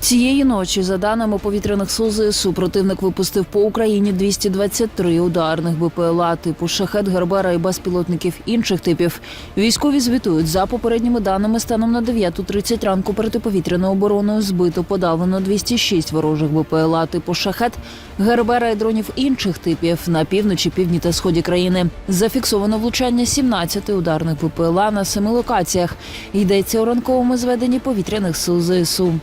Цієї ночі, за даними повітряних сил ЗСУ, противник випустив по Україні 223 ударних БПЛА типу шахет, гербера і безпілотників інших типів. Військові звітують за попередніми даними станом на 9.30 ранку протиповітряною обороною збито подавлено 206 ворожих БПЛА типу шахет, гербера і дронів інших типів на півночі, півдні та сході країни. Зафіксовано влучання 17 ударних БПЛА на семи локаціях. Йдеться у ранковому зведенні повітряних сил ЗСУ.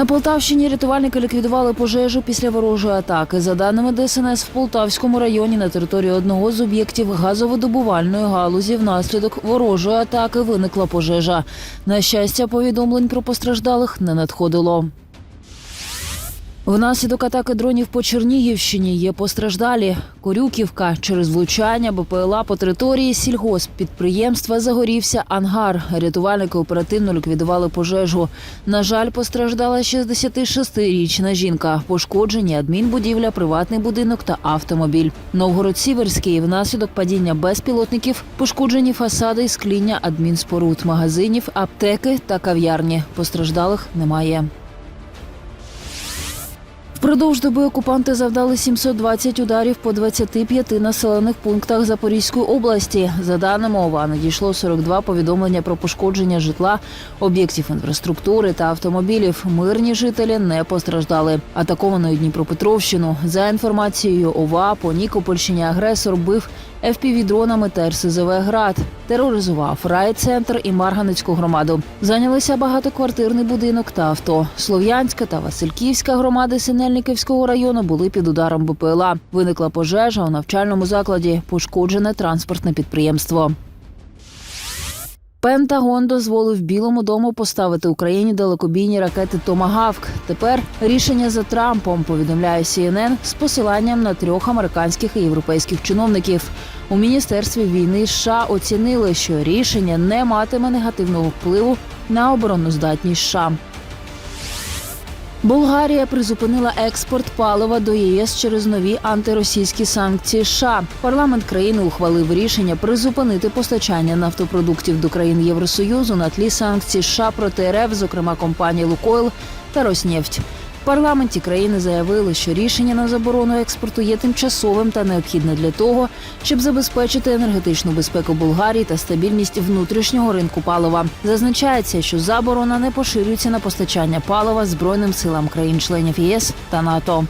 На Полтавщині рятувальники ліквідували пожежу після ворожої атаки. За даними ДСНС, в Полтавському районі на території одного з об'єктів газовидобувальної галузі внаслідок ворожої атаки виникла пожежа. На щастя, повідомлень про постраждалих не надходило. Внаслідок атаки дронів по Чернігівщині є постраждалі. Корюківка через влучання БПЛА по території сільгосппідприємства загорівся ангар. Рятувальники оперативно ліквідували пожежу. На жаль, постраждала 66-річна жінка. Пошкоджені адмінбудівля, приватний будинок та автомобіль. Новгород-Сіверський внаслідок падіння безпілотників пошкоджені фасади і скління адмінспоруд, магазинів, аптеки та кав'ярні. Постраждалих немає. Впродовж доби окупанти завдали 720 ударів по 25 населених пунктах Запорізької області. За даними ОВА, надійшло 42 повідомлення про пошкодження житла, об'єктів інфраструктури та автомобілів. Мирні жителі не постраждали. Атакованою Дніпропетровщину за інформацією ОВА по Нікопольщині агресор бив ФПВ-дронами та РСЗВ «Град». Тероризував райцентр і Марганецьку громаду. Зайнялися багатоквартирний будинок та авто. Слов'янська та Васильківська громади Синельниківського району були під ударом БПЛА. Виникла пожежа у навчальному закладі, пошкоджене транспортне підприємство. Пентагон дозволив Білому дому поставити Україні далекобійні ракети Томагавк. Тепер рішення за Трампом повідомляє CNN з посиланням на трьох американських і європейських чиновників. У міністерстві війни США оцінили, що рішення не матиме негативного впливу на обороноздатність США. Болгарія призупинила експорт палива до ЄС через нові антиросійські санкції. США. парламент країни ухвалив рішення призупинити постачання нафтопродуктів до країн Євросоюзу на тлі санкцій США проти РФ, зокрема компанії Лукойл та Роснефть. В парламенті країни заявили, що рішення на заборону експорту є тимчасовим та необхідне для того, щоб забезпечити енергетичну безпеку Болгарії та стабільність внутрішнього ринку палива. Зазначається, що заборона не поширюється на постачання палива збройним силам країн-членів ЄС та НАТО.